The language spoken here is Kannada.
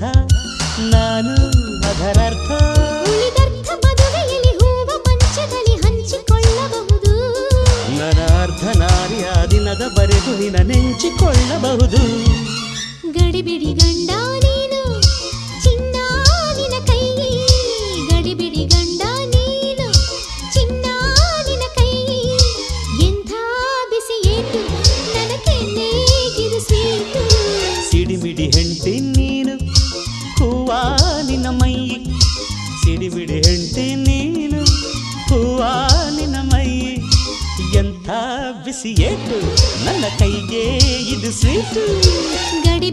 ಅನರ್ಥ ನಾನು ಅದರರ್ಥ ಉಳಿದರ್ಥ ಮದುವೆಯಲ್ಲಿ ಹೂವ ಪಂಚದಲ್ಲಿ ಹಂಚಿಕೊಳ್ಳಬಹುದು. ನನ್ನ ಅರ್ಥ ದಿನದವರೆಗೂ ನಿನ ನೆಂಚಿಕೊಳ್ಳಬಹುದು. ಗಡಿಬಿಡಿ ಗಂಡ ನೀನು ಚಿನ್ನ ನಿನ ಕೈ ಗಡಿಬಿಡಿ ಗಂಡ ನೀನು ಚಿನ್ನ ನಿನ ಕೈ ಎಂಥ ಬಿಸಿ ಏಟು ನನಗೆ ಸಿಡಿಮಿಡಿ ಹೆಂಡತಿ ನೀನು. ಸಿಡಿಮಿಡಿ ಹೆಂಡತಿ ನೀನು ಹೂವ ನಿನ್ನ ಮೈ ಎಂಥ ಬಿಸಿ ಏಟು ನನ್ನ ಕೈಗೆ ಇದು ಸ್ವೀಟು ಗಡಿಬಿಡಿ